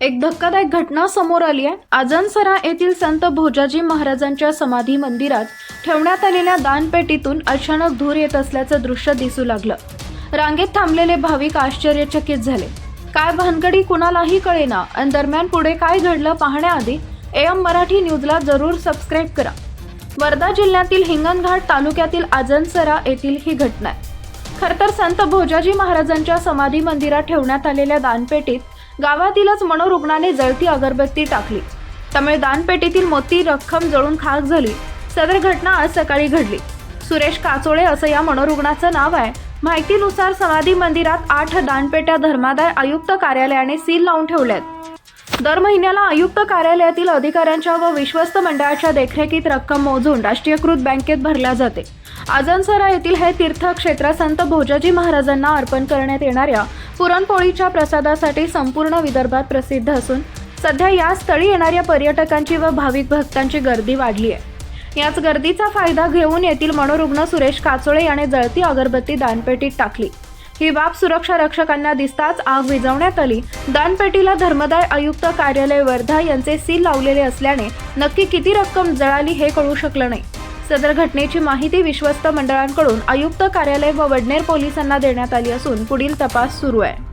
एक धक्कादायक घटना समोर आली आहे. आजनसरा येथील संत भोजाजी महाराजांच्या समाधी मंदिरात ठेवण्यात आलेल्या दानपेटीतून अचानक धूर येत असल्याचं दृश्य दिसू लागलं. रांगेत थांबलेले भाविक आश्चर्यचकित झाले. काय भानगडी कुणालाही कळेना. आणि दरम्यान पुढे काय घडलं पाहण्याआधी एम मराठी न्यूजला जरूर सबस्क्राईब करा. वर्धा जिल्ह्यातील हिंगणघाट तालुक्यातील आजनसरा येथील ही घटना आहे. खरंतर संत भोजाजी महाराजांच्या समाधी मंदिरात ठेवण्यात आलेल्या दानपेटीत गावातीलच मनोरुग्णाने जळती अगरबत्ती टाकली. त्यामुळे दानपेटीतील मोती रक्कम जळून खाक झाली. सदर घटना आज सकाळी घडली. सुरेश काचोळे असं या मनोरुग्णाचं नाव आहे. माहितीनुसार समाधी मंदिरात आठ दानपेट्या धर्मादाय आयुक्त कार्यालयाने सील लावून ठेवल्यात. दर महिन्याला आयुक्त कार्यालयातील अधिकाऱ्यांच्या व विश्वस्त मंडळाच्या देखरेखीत रक्कम मोजून राष्ट्रीयकृत बँकेत भरल्या जाते. आजनसरा येथील हे तीर्थक्षेत्र संत भोजाजी महाराजांना अर्पण करण्यात येणाऱ्या पुरणपोळीच्या प्रसादासाठी संपूर्ण विदर्भात प्रसिद्ध असून सध्या या स्थळी येणाऱ्या पर्यटकांची व भाविक भक्तांची गर्दी वाढली आहे याच गर्दीचा फायदा घेऊन येथील मनोरुग्ण सुरेश काचोळे याने जळती अगरबत्ती दानपेटीत टाकली. ही बाब सुरक्षा रक्षकांना दिसताच आग विझवण्यात आली. दानपेटीला धर्मदाय आयुक्त कार्यालय वर्धा यांचे सील लावलेले असल्याने नक्की किती रक्कम जळाली हे कळू शकलं नाही. सदर घटनेची माहिती विश्वस्त मंडळांकडून आयुक्त कार्यालय व वडनेर पोलिसांना देण्यात आली असून पुढील तपास सुरू आहे.